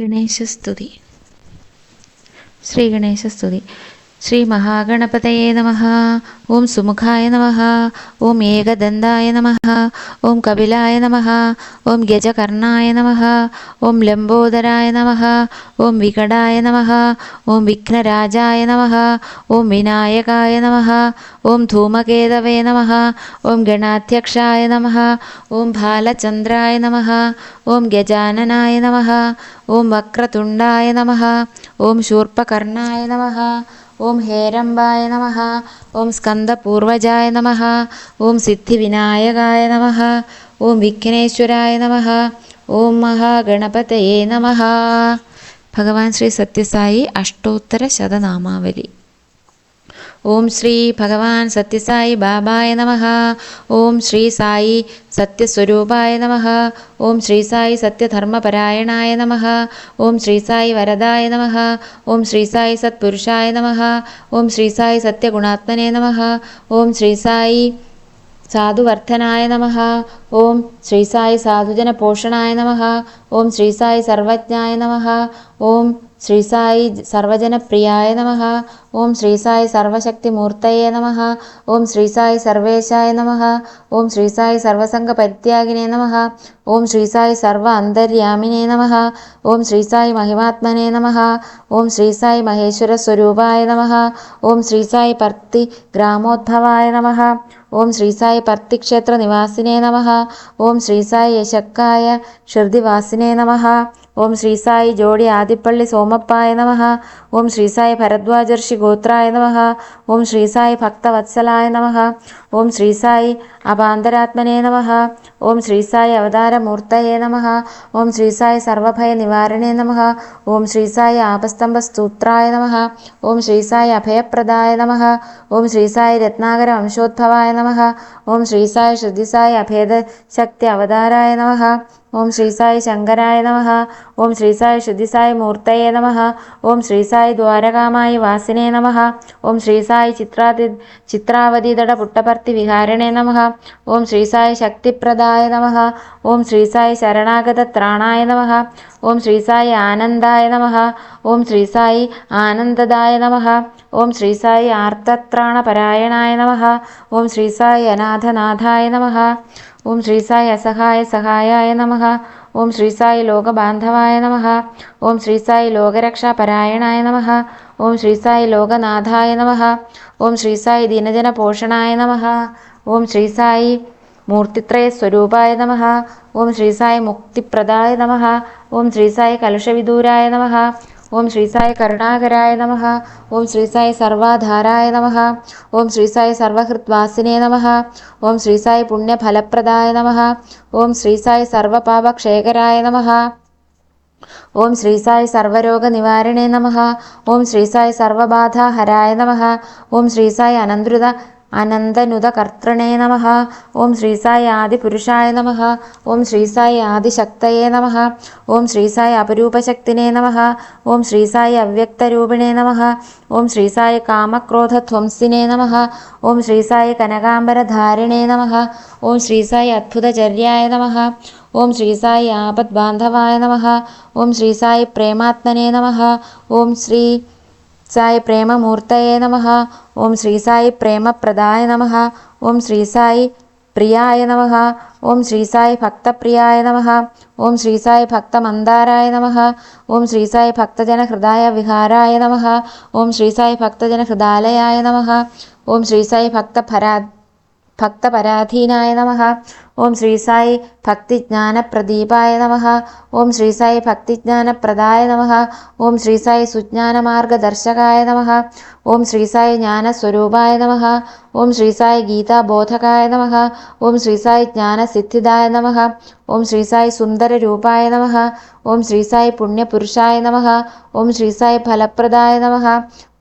ഗണേശസ്തുതി. ശ്രീ ഗണേശസ്തുതി. ശ്രീ മഹാഗണപതയെ നമ ഓം സുമുഖായ നമ ഓം ഏകദന്തായ നമ ഓം കപിലായ നമ ഓം ഗജകർണായ നമ ഓം ലംബോദരായ നമ ഓം വികടായ നമ ഓം വിഘ്നരാജായ നമ ഓം വിനായകായ നമ ഓം ധൂമകേതവേ നമ ഓം ഗണാധ്യക്ഷായ നമ ഓം ബാലചന്ദ്രായ നമ ഓം ഗജാനനായ നമ ഓം വക്രതുണ്ടായ നമ ഓം ശൂർപ്പകർണായ നമ ഓം ഹേരംബായ നമ ഓം സ്കന്ദപൂർവജായ നമ ഓം സിദ്ധിവിനായകായ നമ ഓം വിഘ്നേശ്വരായ നമ ഓം മഹാഗണപതയേ നമ. ഭഗവാൻ ശ്രീ സത്യസായി അഷ്ടോത്തര ശതനാമാവലി. ఓం శ్రీ భగవాన్ సత్యసాయి బాబాయ నమ. ఓం శ్రీ సాయి సత్యస్వరూపాయ నమ. ఓం శ్రీ సాయి సత్యధర్మపరాయణాయ నమ. ఓం శ్రీ సాయి వరదాయ నమ. ఓం శ్రీ సాయి సత్పురుషాయ నమ. ఓం శ్రీ సాయి సత్యగుణాత్మనే నమ. ఓం శ్రీ సాయి సాధువర్ధనాయ నమ. ఓం శ్రీ సాయి సాధుజన పోషణాయ నమ. ఓం శ్రీ సాయి సర్వజ్ఞాయ నమ. ఓం శ్రీ సాయి సర్వజన ప్రియాయ నమ ఓం శ్రీ సాయి సర్వశక్తి మూర్తయే నమ ఓం శ్రీ సాయి సర్వేశాయ నమ ఓం శ్రీ సాయి సర్వసంగ పరిత్యాగినే నమ ఓం శ్రీ సాయి సర్వ అంతర్యామినే నమ ఓం శ్రీ సాయి మహిమాత్మనే నమ ఓం శ్రీ సాయి మహేశ్వర స్వరూపాయ నమ ఓం శ్రీ సాయి పర్తి గ్రామోద్భవాయ నమ ఓం శ్రీ సాయి పర్తిక్షేత్ర నివాసినే నమ ఓం శ్రీ సాయి యశక్కాయ శృర్దివాసినే నమ ఓం శ్రీసాయి జోడి ఆదిపల్లి సోమప్పాయ నమ. ఓం శ్రీసాయి భరద్వాజర్షి గోత్రాయ నమ. ఓం శ్రీసాయి భక్తవత్సలాయ నమ. ఓం శ్రీసాయి అబాంతరాత్మనే నమ. ഓം ശ്രീ സായി അവതാരമൂർത്തയേ നമ ഓം ശ്രീ സായി സർവഭയ നിവാരണേ നമ ഓം ശ്രീ സായി ആപസ്തംഭസ്തൂത്രായ നമ ഓം ശ്രീ സായി അഭയപ്രദായ നമ ഓം ശ്രീ സായി രത്നാകര വംശോദ്ഭവായ നമ ഓം ശ്രീ സായി അഭേദ അഭേദശക്തി അവതാരായ നമ ഓം ശ്രീ സായി ശങ്കരായ നമ ഓം ശ്രീ സായി ശ്രുതിസായി മൂർത്തയേ നമ ഓം ശ്രീ സായി ദ്വാരകാമായി വാസിനേ നമ ഓം ശ്രീ സായി ചിത്രാതി ചിത്രാവതിതട പുട്ടപർത്തി വിഹാരണേ നമ ഓം ശ്രീ സായി ശക്തിപ്രദായ श्रीसाय नमः ॐ श्रीसाय शरणागतत्राणाय नमः ॐ श्रीसाय आनन्दाय नमः ॐ श्रीसाय आनन्ददाय नमः ॐ श्रीसाय आर्तत्राणपरायणाय नमः ॐ श्रीसाय अनाथनाथाय नमः ॐ श्रीसाय असहाय सहायाय नमः ॐ नम लोकबान्धवाय नमः ॐ लोकरक्षापरायणा लोकरक्षापरायणाय नमः ॐ श्रीसाई लोकनाथाय नमः ॐ श्रीसाई दीनजनपोषणाय नमः ॐ श्रीसाई മൂർത്തിത്രയ സ്വരൂപായ നമ ഓം ശ്രീ സായി മുക്തിപ്രദായ നമ ഓം ശ്രീ സായി കലുഷവിദൂരായ നമ ഓം ശ്രീ സായി കരുണാകരായ നമ ഓം ശ്രീ സായി സർവാധാരായ നമ ഓം ശ്രീ സായി സർവഹൃദ്വാസിനേ നമ ഓം ശ്രീ സായി പുണ്യഫലപ്രദായ നമ ഓം ശ്രീ സായി സർവപാപക്ഷേകരായ നമ ഓം ശ്രീ സായി സർവരോഗനിവാരണേ നമ ഓം ശ്രീ സായി സർവബാധാഹരായ നമ ഓം ശ്രീ സായി अनन्दनुदकर्तृणे नमः ॐ श्रीसाय आदिपुरुषाय नमः ॐ श्रीसाय आदिशक्तये नमः ॐ श्रीसाय अपरूपशक्तिने नमः ॐ श्रीसाय अव्यक्तरूपिणे नमः ॐ श्रीसाय कामक्रोधध्वंसिने नमः ॐ श्रीसाय कनकाम्बरधारिणे नमः ॐ श्रीसाय अद्भुतचर्याय नमः ॐ श्रीसाय आपद्बान्धवाय नमः ॐ श्रीसाय प्रेमात्मने नमः ॐ श्री साई प्रेममूर्तये नमः। ॐ श्री प्रेमप्रदाय नमः। ॐ श्री प्रियाय नमः। ॐ श्री भक्तप्रियाय नमः। ॐ श्री भक्तमन्दाराय नमः। ॐ श्री भक्तजनहृदाय विहाराय नमः। ॐ श्री भक्तजनहृदालयाय नमः। ॐ श्री भक्तपरा भक्तपराधीनाय नमः। ഓം ശ്രീ സായി ഭക്തജനഹൃദായ വിഹാരായ നമ ഓം ശ്രീ സായി പ്രദായ നമ ഓം ശ്രീ സായി ഭക്തപരാ ഭക്തപരാധീനായ നമ ഓം ശ്രീ സായി ഭക്തിജ്ഞാനപ്രദീപായ നമ ഓം ശ്രീ ശ്രീ ശ്രീ ശ്രീസായി ഗീതാബോധകായ നമഹ ഓം ശ്രീ ജ്ഞാനസിദ്ധിദായ നമഹ ഓം ശ്രീസായി സുന്ദരരൂപായ നമഹ ഓം ശ്രീ സായി പുണ്യപുരുഷായ നമഹ ഓം ശ്രീ സായി ഫലപ്രദായ നമഹ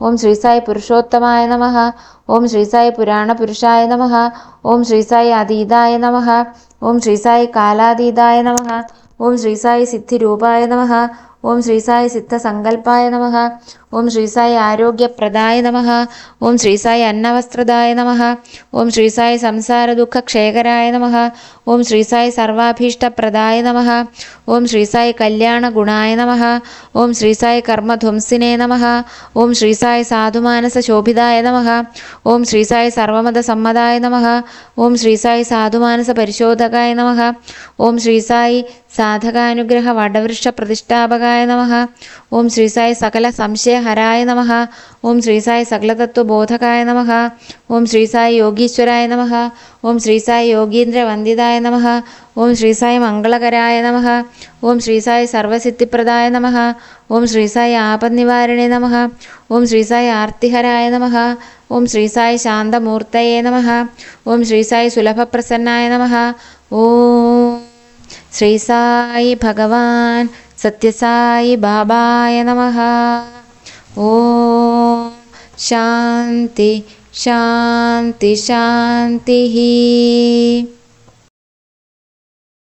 ഓം ശ്രീ സായി പുരുഷോത്തമായ നമഹ ഓം ശ്രീ പുരാണപുരുഷായ നമ ஓம் ஸ்ரீசாய் அதீதாய நமக ஓம் ஸ்ரீசாய் காலாதீதாய நமக ஓம் ஸ்ரீசாய் சித்தி ரூபாய நமக ஓம் ஸ்ரீசாய் சித்த சங்கல்பாய நமக ഓം ശ്രീ സായി ആരോഗ്യപ്രദായ നമ ഓം ശ്രീ സായി അന്നവസ്ത്രദായ നമ ഓം ശ്രീ സായി സംസാര ദുഃഖ ക്ഷേകരായ നമ ഓം ശ്രീ സായി സർവാഭീഷ്ടപ്രദായ നമ ഓം ശ്രീ സായി കല്യാണ ഗുണായ നമ ഓം ശ്രീ സായി കർമ്മധ്വംസിനേ നമ ഓം ശ്രീ സായി സാധുമാനസ ശോഭിതായ നമ ഓം ശ്രീ സായി സർവമത സമ്മതായ നമ ഓം ശ്രീ സായി സാധുമാനസ പരിശോധകായ നമ ഓം ശ്രീ സായി സാധകാനുഗ്രഹ വടവൃക്ഷ പ്രതിഷ്ഠാപകായ നമ ഓം ശ്രീ हराय नमः ओम श्री साई सकलतत्व बोधकाय नमः ओम श्री साई योगीश्वराय नमः ओम श्री साई योगींद्र वंदिताय नमः ओम श्री साई मंगलकराय नमः ओम श्री साई सर्वसिद्धिप्रदाय नमः ओम श्री साई आपन्निवारिणे नमः ओम श्री साई आर्तिहराय नमः ओम श्री साई शान्तमूर्तये नमः ओम श्री साई सुलभप्रसन्नाय नमः ओम श्री साई भगवान सत्यसाई बाबाय नमः शांति शांति शांति शान्तिः।